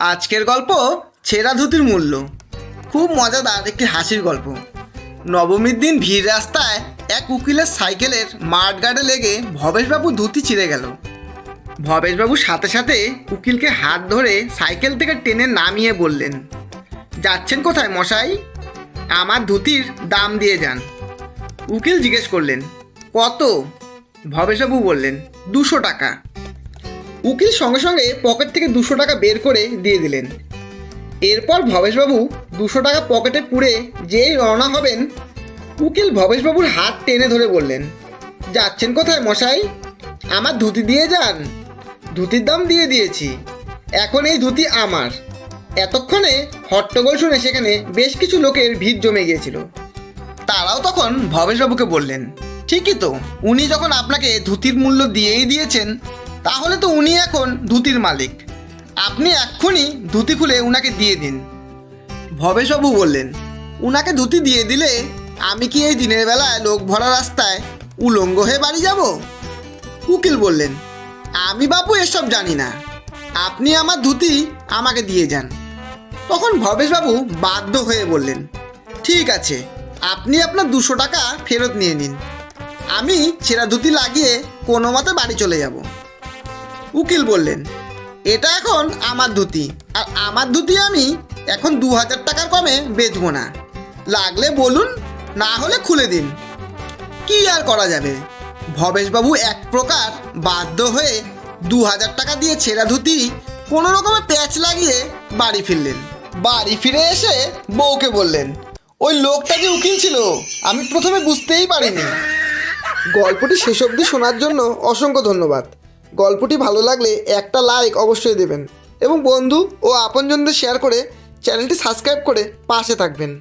আজকের গল্প ছেঁড়া ধুতির মূল্য। খুব মজাদার একটি হাসির গল্প। নবমীর দিন ভিড় রাস্তায় এক উকিলের সাইকেলের মাঠগার্ডে লেগে ভবেশবাবু ধুতি ছিঁড়ে গেল। ভবেশবাবু সাথে সাথে উকিলকে হাত ধরে সাইকেল থেকে টেনে নামিয়ে বললেন, যাচ্ছেন কোথায় মশাই? আমার ধুতির দাম দিয়ে যান। উকিল জিজ্ঞেস করলেন, কত? ভবেশবাবু বললেন, দুশো টাকা। উকিল সঙ্গে সঙ্গে পকেট থেকে দুশো টাকা বের করে দিয়ে দিলেন। এরপর ভবেশবাবু দুশো টাকা পকেটে পুড়ে যেই রওনা হবেন, উকিল ভবেশবাবুর হাত টেনে ধরে বললেন, যাচ্ছেন কোথায় মশাই? আমার ধুতি দিয়ে যান। ধুতির দাম দিয়ে দিয়েছি। এখন এই ধুতি আমার। এতক্ষণে হট্টগোল শুনে সেখানে বেশ কিছু লোকের ভিড় জমে গিয়েছিল। তারাও তখন ভবেশবাবুকে বললেন, ঠিকই তো, উনি যখন আপনাকে ধুতির মূল্য দিয়েই দিয়েছেন তাহলে তো উনি এখন ধুতির মালিক। আপনি এক্ষুনি ধুতি খুলে উনাকে দিয়ে দিন। ভবেশবাবু বললেন, উনাকে ধুতি দিয়ে দিলে আমি কি এই দিনের বেলায় লোক ভরা রাস্তায় উলঙ্গ হয়ে বাড়ি যাব? উকিল বললেন, আমি বাপু এসব জানি না। আপনি আমার ধুতি আমাকে দিয়ে যান। তখন ভবেশবাবু বাধ্য হয়ে বললেন, ঠিক আছে, আপনি আপনার দুশো টাকা ফেরত নিয়ে নিন। আমি ছেঁড়া ধুতি লাগিয়ে কোনো মতে বাড়ি চলে যাব। উকিল বললেন, এটা এখন আমার ধুতি, আর আমার ধুতি আমি এখন দু হাজার টাকার কমে বেচবো না। লাগলে বলুন, না হলে খুলে দিন। কি আর করা যাবে? ভবেশবাবু এক প্রকার বাধ্য হয়ে দু হাজার টাকা দিয়ে ছেঁড়া ধুতি কোনো রকমে প্যাচ লাগিয়ে বাড়ি ফিরলেন। বাড়ি ফিরে এসে বউকে বললেন, ওই লোকটা যে উকিল ছিল, আমি প্রথমে বুঝতেই পারিনি। গল্পটি শেষ অবধি শোনার জন্য অসংখ্য ধন্যবাদ। গল্পটি ভালো লাগলে একটা লাইক অবশ্যই দেবেন। এবং বন্ধু ও আপনজনদের শেয়ার করে চ্যানেলটি সাবস্ক্রাইব করে পাশে থাকবেন।